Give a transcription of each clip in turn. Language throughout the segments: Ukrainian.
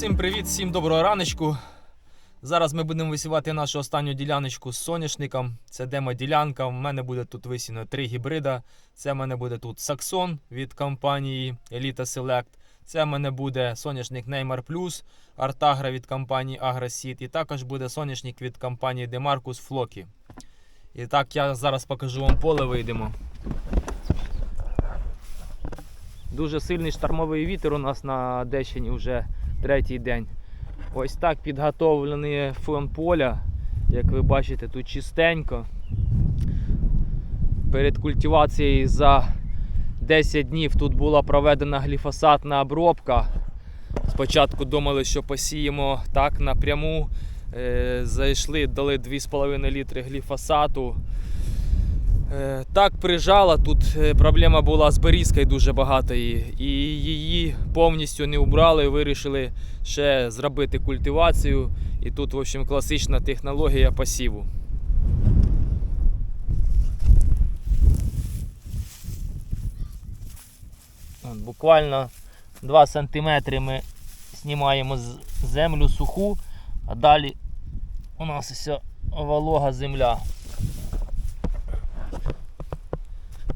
Всім привіт, всім доброго раночку. Зараз ми будемо висівати нашу останню діляночку з соняшником. Це демо-ділянка. У мене буде тут висіяно три гібрида. Це в мене буде тут Саксон від компанії Elita Select. Це в мене буде соняшник Neymar Plus, Артагра від компанії AgroSeed. І також буде соняшник від компанії Demarcus Floki. І так, я зараз покажу вам поле, вийдемо. Дуже сильний штормовий вітер у нас на Одещині вже третій день. Ось так підготовлений фон поля. Як ви бачите, тут чистенько. Перед культивацією за 10 днів тут була проведена гліфосатна обробка. Спочатку думали, що посіємо так напряму. Е, Зайшли, дали 2,5 літри гліфосату. Е, Так прижала, тут е, проблема була з берізкою дуже багато її. І її повністю не убрали, вирішили ще зробити культивацію. І тут, в общем, класична технологія посіву. Буквально 2 см ми знімаємо землю суху, а далі у нас все волога земля.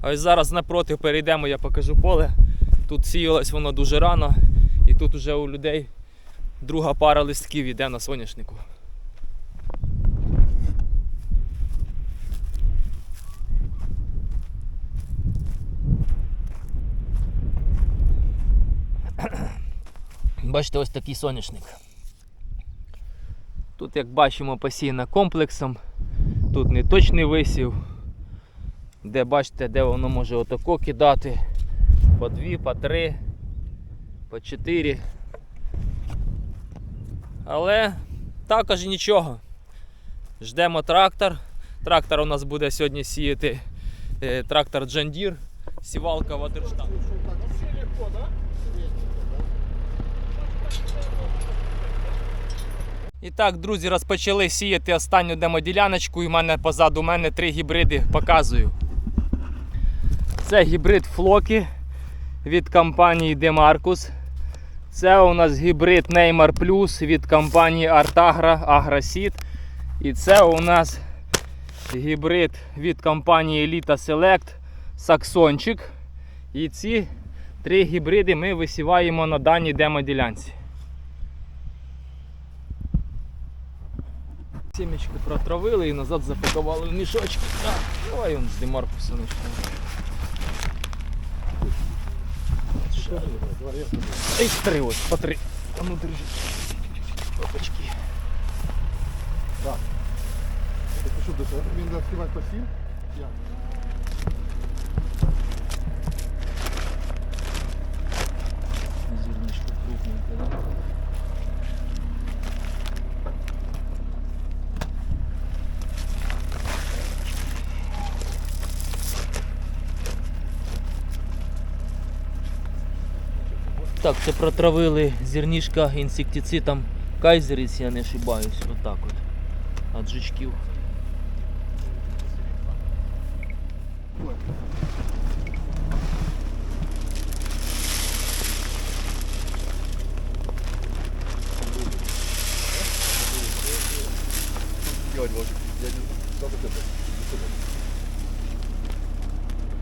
А ось зараз напроти перейдемо, я покажу поле. Тут сіялось воно дуже рано, і тут вже у людей друга пара листків іде на соняшнику. Бачите, ось такий соняшник. Тут, як бачимо, посіяно комплексом. Тут не точний висів де бачите, де воно може отако кидати. По дві, по три, по чотири. Але також нічого. Ждемо трактор. Трактор у нас буде сьогодні сіяти е, трактор Deere, сівалка Ватерштат. І так, друзі, розпочали сіяти останню демоділяночку. І в мене позаду мене три гібриди показую. Це гібрид Флокі від компанії Demarcus. Це у нас гібрид Neymar Plus від компанії Artagra AgroSeed. І це у нас гібрид від компанії Elita Select Саксончик. І ці три гібриди ми висіваємо на даній демоділянці. Сімечки протравили і назад запакували в мішочки. Так, давай он з Демаркуса почнемо. Ей, три ось, по три. А ну держи. Опачки. Що до того? Він заспівати посів? Як? Зернишко крупненьке, да? Так, це протравили зернішка інсектицидом Кайзер, якщо я не ошибаюсь. Отак от. От жучків. Делать ложик. Я не знаю, как это.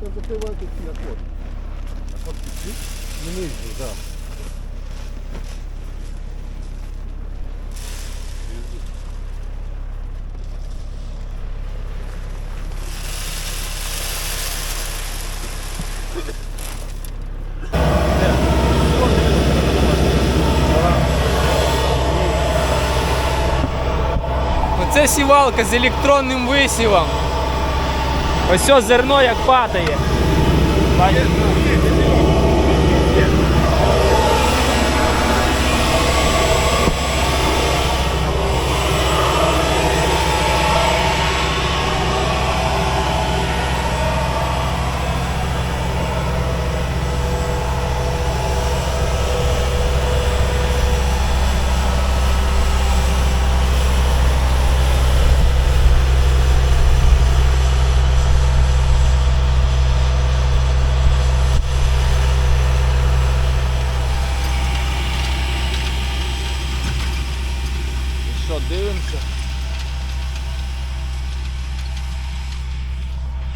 Это закрывает эти окот. Окот чуть-чуть. Не нижний, да. Оце сівалка з електронним висівом. Ось зерно як падає. Все, дивимося.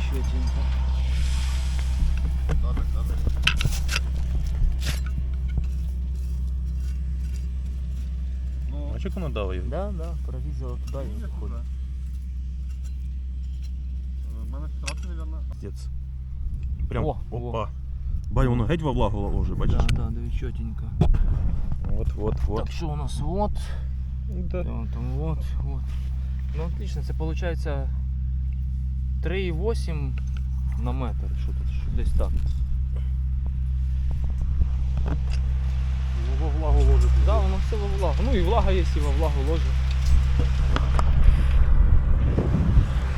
Щетінько. Добре, добре. Ну, А чого вона дала її? Да, да, прорізала туди і виходить. Пиздец. Прям О, опа. о. Бай, воно геть во влагу ложе, бачиш? Да, да, да, чотенько. вот, вот. от. Так що у нас вот. Да. Там, там вот, вот. Ну отлично, це виходить 3,8 на метр. Що тут? Що десь так. Ну, во влагу ложить. Да, воно все во влагу. Ну і влага є, і во влагу ложить.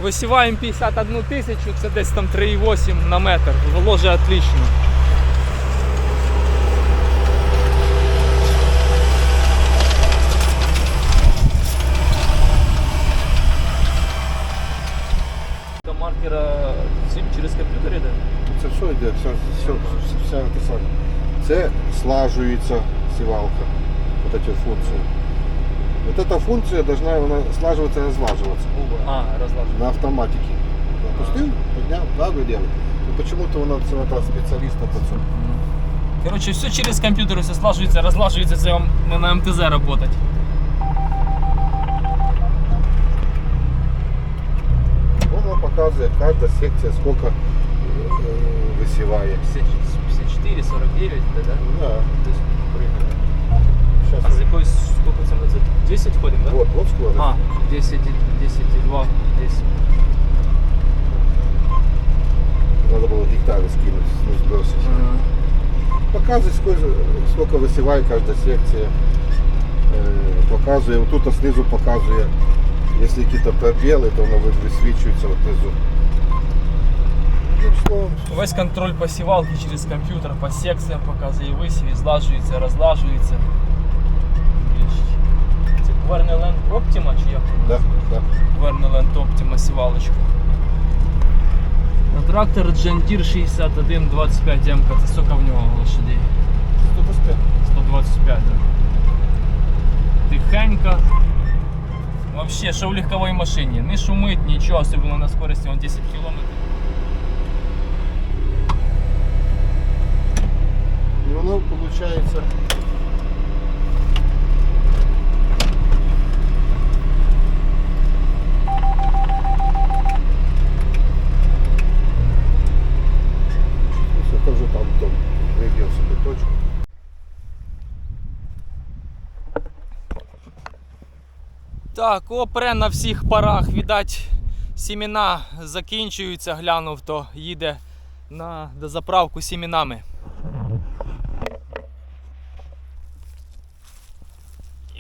Висіваємо 51 тисячу, це десь там 3,8 на метр. Ложе отлично. Це слажується сівалка. Вот эти функції. Вот эта функція должна вона слаживаться и разлаживаться А, розлажу. на автоматике. Запустил, поднял, да, вы делаете. И почему-то вона це вона спеціаліста по цьому. Короче, все через компьютер, все слаживается, разлаживается, це вам не на МТЗ работать. Вона показує кожна секція, скільки е, висіває. 54, 49, да, да? Да. То есть, Сейчас. а за якої, сколько це ми за 10 ходимо, да? Вот, вот скорость. А, 10, и- 10, и 2, 10. Надо было гектары скинуть, не сбросить. Показує, скільки, скільки висіває кожна секція. Е, Показує, тут знизу показує, якщо якісь пробіли, то воно ви- висвічується от внизу. Одним словом, Весь контроль посівалки через комп'ютер по секціям показує висів, злажується, розлажується. Це Вернеленд Optima чи як воно? да, да. Вернеленд Optima сівалочка. А трактор John Deere 6125 М, це сука в нього лошадей. 125, да. Тихенько. Вообще, що в легковій машині. Не шумить, нічого, особливо на скорості вон 10 км. Виходить. Так, опре на всіх парах, віддать, сімена закінчуються, глянув, то їде на дозаправку сімінами.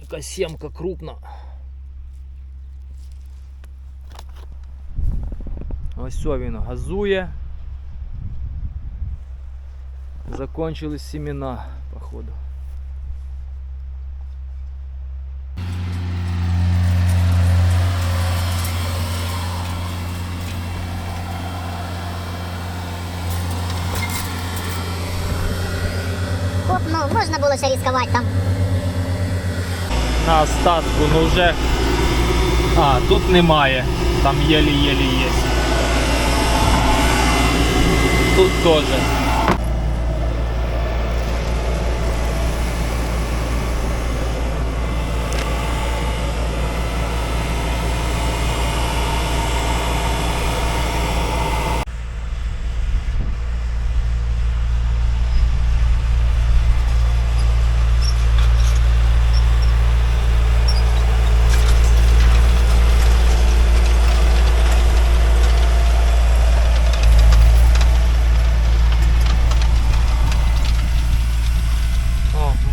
Яка сімка крупна. Ось о він газує. Закончились сімена, походу. Оп, ну можна було ще ризикувати там. На остатку, ну вже. А, тут немає. Там єлі-єлі є. Тут теж.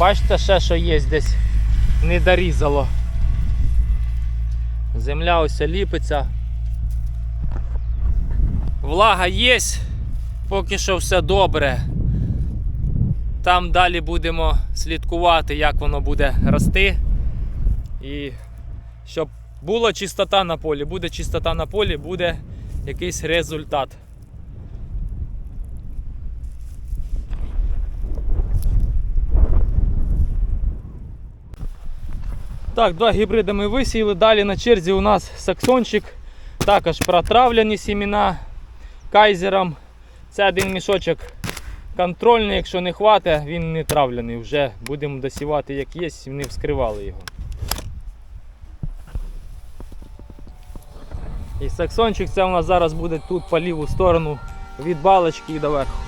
Бачите ще, що є десь не дорізало. Земля ось ліпиться. Влага є, поки що все добре. Там далі будемо слідкувати, як воно буде рости. І щоб була чистота на полі, буде чистота на полі, буде якийсь результат. Так, два гібриди ми висіяли. Далі на черзі у нас саксончик. Також протравлені сімена. кайзером. Це один мішочок контрольний, якщо не хватить, він не травляний. Вже будемо досівати як є, не вскривали його. І саксончик це у нас зараз буде тут по ліву сторону від балочки і доверху.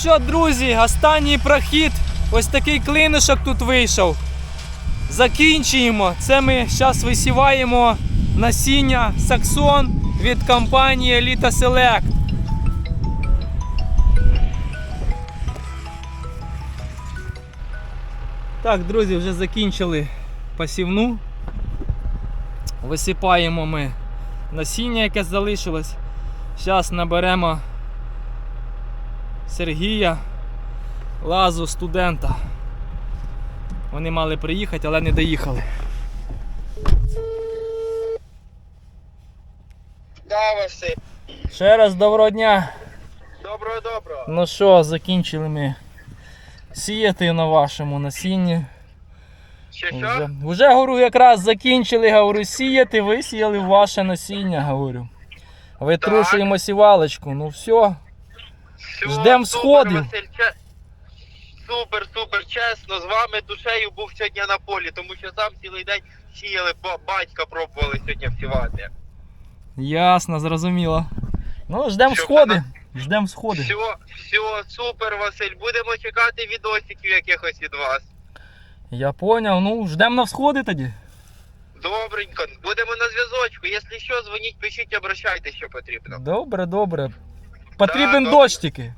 Що, друзі, останній прохід. Ось такий клинишок тут вийшов. Закінчуємо. Це ми зараз висіваємо насіння Саксон від компанії Elite Select. Так, друзі, вже закінчили посівну. Висипаємо ми насіння, яке залишилось. Зараз наберемо Сергія, Лазу, студента. Вони мали приїхати, але не доїхали. Ще раз доброго дня. Доброго доброго. Ну що, закінчили ми сіяти на вашому насінні. Вже, вже говорю, якраз закінчили, говорю, сіяти, висіяли ваше насіння, говорю. Витрушуємо сівалочку. Ну все. Ждем супер, сходів. Василь, че- Супер, супер, чесно, з вами душею був сьогодні на полі, тому що сам цілий день сіяли, батька пробували сьогодні всівати. Ясно, зрозуміло. Ну, ждемо сходи. Ждемо сходи. Все, все, супер, Василь. Будемо чекати відосиків якихось від вас. Я поняв, ну ждемо на всходи тоді. Добренько, будемо на зв'язочку. Якщо що, дзвоніть, пишіть, обращайте, що потрібно. Добре, добре. Потрібен Да, дощ тільки.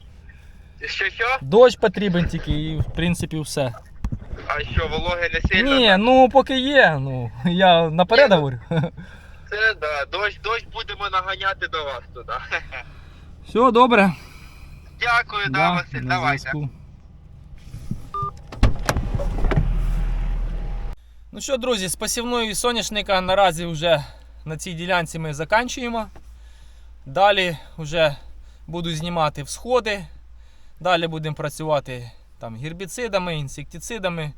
Що що? Дощ потрібен тільки і в принципі все. А що, вологи не сильно? Ні, ну поки є. Ну, я наперед Ні, ну, говорю. Це да, дощ, дощ будемо наганяти до вас туди. Все, добре. Дякую, да, Василь, на давайте. зв'язку. Ну що, друзі, з посівної соняшника наразі вже на цій ділянці ми заканчуємо. Далі вже буду знімати всходи. Далі будемо працювати там гербіцидами, інсектицидами.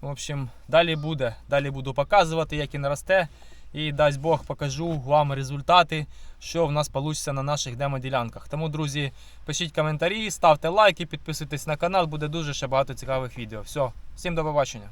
В общем, далі буде. Далі буду показувати, як він росте. І дасть Бог покажу вам результати, що в нас вийде на наших демо-ділянках. Тому, друзі, пишіть коментарі, ставте лайки, підписуйтесь на канал, буде дуже ще багато цікавих відео. Все, всім до побачення.